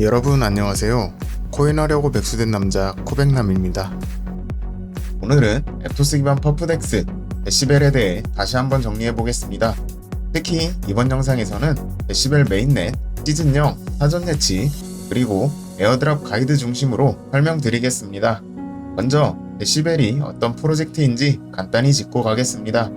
여러분 안녕하세요. 코인하려고 백수된 남자 코백남입니다. 오늘은 앱토스 기반 퍼프덱스 데시벨에 대해 다시 한번 정리해 보겠습니다. 특히 이번 영상에서는 데시벨 메인넷, 시즌0, 사전 예치, 그리고 에어드랍 가이드 중심으로 설명드리겠습니다. 먼저 데시벨이 어떤 프로젝트인지 간단히 짚고 가겠습니다.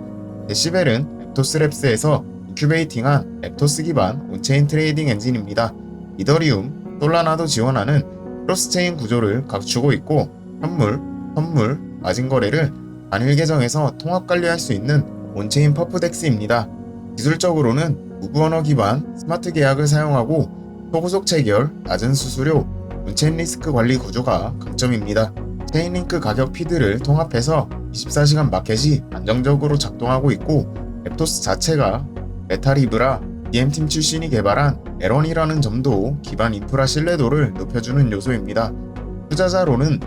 데시벨은 앱토스 랩스에서 인큐베이팅한 앱토스 기반 온체인 트레이딩 엔진입니다. 이더리움, 솔라나도 지원하는 크로스체인 구조를 갖추고 있고 현물, 선물, 마진 거래를 단일 계정에서 통합 관리할 수 있는 온체인 퍼프덱스입니다. 기술적으로는 무브 언어 기반 스마트 계약을 사용하고 초고속 체결, 낮은 수수료, 온체인 리스크 관리 구조가 강점입니다. 체인링크 가격 피드를 통합해서 24시간 마켓이 안정적으로 작동하고 있고 앱토스 자체가 메타리브라 DM팀 출신이 개발한 에런이라는 점도 기반 인프라 신뢰도를 높여주는 요소입니다. 투자자로는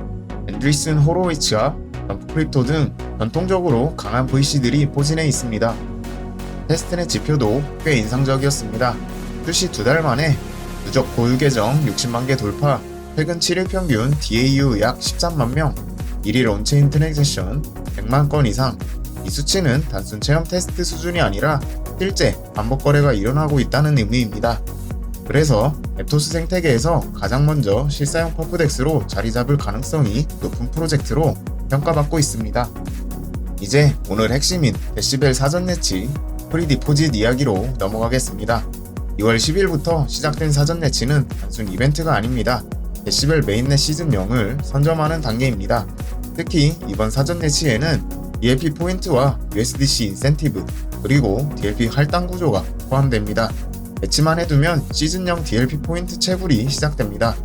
앤드리슨 호로위츠와 덤프 크립토 등 전통적으로 강한 VC들이 포진해 있습니다. 테스트넷 지표도 꽤 인상적이었습니다. 출시 두 달 만에 누적 고유 계정 60만 개 돌파, 최근 7일 평균 DAU 약 13만 명, 1일 온체인 트랜잭션 100만 건 이상, 이 수치는 단순 체험 테스트 수준이 아니라 실제 반복 거래가 일어나고 있다는 의미입니다. 그래서 앱토스 생태계에서 가장 먼저 실사용 퍼프덱스로 자리 잡을 가능성이 높은 프로젝트로 평가받고 있습니다. 이제 오늘 핵심인 데시벨 사전 예치 프리디포짓 이야기로 넘어가겠습니다. 2월 10일부터 시작된 사전 예치는 단순 이벤트가 아닙니다. 데시벨 메인넷 시즌 0을 선점하는 단계입니다. 특히 이번 사전 예치에는 ELP 포인트와 USDC 인센티브 그리고 DLP 할당 구조가 포함됩니다. 배치만 해두면 시즌형 DLP 포인트 채굴이 시작됩니다.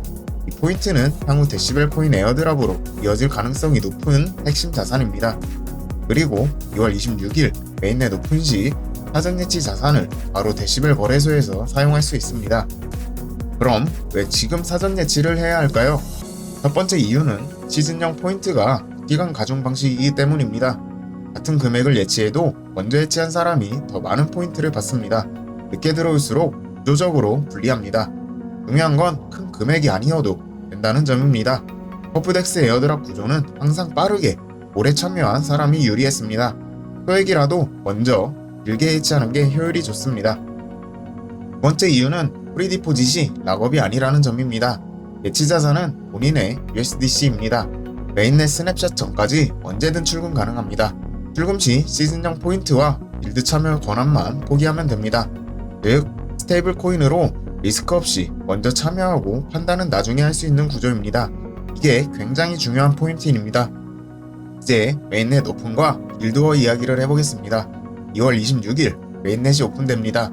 이 포인트는 향후 데시벨 코인 에어드랍으로 이어질 가능성이 높은 핵심 자산입니다. 그리고 2월 26일 메인넷 오픈 시 사전 예치 자산을 바로 데시벨 거래소에서 사용할 수 있습니다. 그럼 왜 지금 사전 예치를 해야 할까요? 첫 번째 이유는 시즌형 포인트가 기간 가중 방식이기 때문입니다. 같은 금액을 예치해도 먼저 예치한 사람이 더 많은 포인트를 받습니다. 늦게 들어올수록 구조적으로 불리합니다. 중요한 건 큰 금액이 아니어도 된다는 점입니다. 퍼프덱스 에어드랍 구조는 항상 빠르게 오래 참여한 사람이 유리했습니다. 소액이라도 먼저 길게 예치하는 게 효율이 좋습니다. 두 번째 이유는 프리디포짓이 락업이 아니라는 점입니다. 예치 자산은 본인의 USDC입니다. 메인넷 스냅샷 전까지 언제든 출금 가능합니다. 출금 시 시즌형 포인트와 빌드 참여 권한만 포기하면 됩니다. 즉, 스테이블 코인으로 리스크 없이 먼저 참여하고 판단은 나중에 할 수 있는 구조입니다. 이게 굉장히 중요한 포인트입니다. 이제 메인넷 오픈과 길드워 이야기를 해보겠습니다. 2월 26일 메인넷이 오픈됩니다.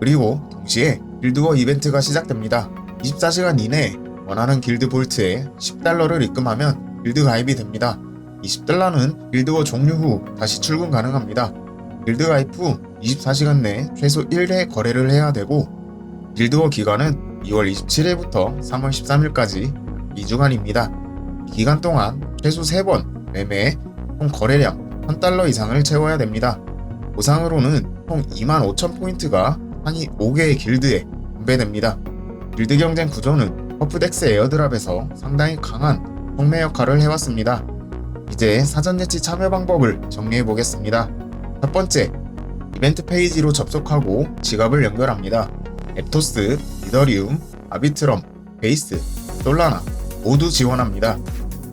그리고 동시에 길드워 이벤트가 시작됩니다. 24시간 이내에 원하는 길드 볼트에 10달러를 입금하면 길드 가입이 됩니다. 20달러는 길드워 종료 후 다시 출금 가능합니다. 길드 가입 후 24시간 내 최소 1회 거래를 해야 되고 길드워 기간은 2월 27일부터 3월 13일까지 2주간입니다. 기간 동안 최소 3번 매매에 총 거래량 1000달러 이상을 채워야 됩니다. 보상으로는 총 25,000포인트가 상위 5개의 길드에 분배됩니다. 길드 경쟁 구조는 퍼프덱스 에어드랍에서 상당히 강한 촉매 역할을 해왔습니다. 이제 사전 예치 참여 방법을 정리해 보겠습니다. 첫 번째, 이벤트 페이지로 접속하고 지갑을 연결합니다. 앱토스, 이더리움, 아비트럼, 베이스, 솔라나 모두 지원합니다.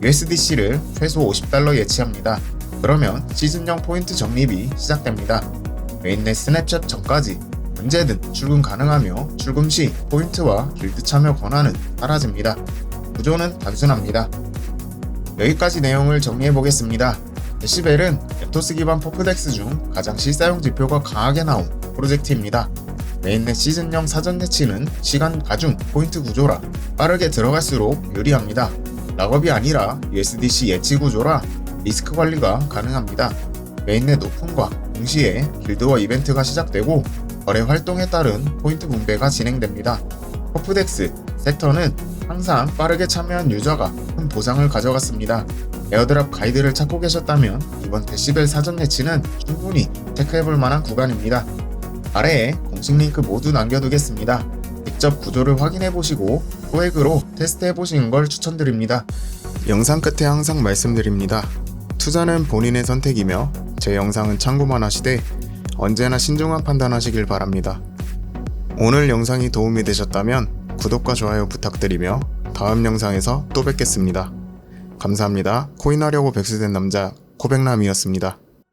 USDC를 최소 50달러 예치합니다. 그러면 시즌형 포인트 적립이 시작됩니다. 메인넷 스냅샷 전까지 언제든 출금 가능하며 출금 시 포인트와 길드 참여 권한은 사라집니다. 구조는 단순합니다. 여기까지 내용을 정리해 보겠습니다. 데시벨은 앱토스 기반 퍼프덱스 중 가장 실사용 지표가 강하게 나온 프로젝트입니다. 메인넷 시즌형 사전 예치는 시간 가중 포인트 구조라 빠르게 들어갈수록 유리합니다. 락업이 아니라 USDC 예치 구조라 리스크 관리가 가능합니다. 메인넷 오픈과 동시에 길드워 이벤트가 시작되고 거래 활동에 따른 포인트 분배가 진행됩니다. 퍼프덱스 섹터는 항상 빠르게 참여한 유저가 큰 보상을 가져갔습니다. 에어드랍 가이드를 찾고 계셨다면 이번 데시벨 사전 예치는 충분히 체크해볼 만한 구간입니다. 아래에 공식 링크 모두 남겨두겠습니다. 직접 구조를 확인해보시고 소액으로 테스트해보시는 걸 추천드립니다. 영상 끝에 항상 말씀드립니다. 투자는 본인의 선택이며 제 영상은 참고만 하시되 언제나 신중한 판단하시길 바랍니다. 오늘 영상이 도움이 되셨다면 구독과 좋아요 부탁드리며 다음 영상에서 또 뵙겠습니다. 감사합니다. 코인하려고 백수된 남자 코백남이었습니다.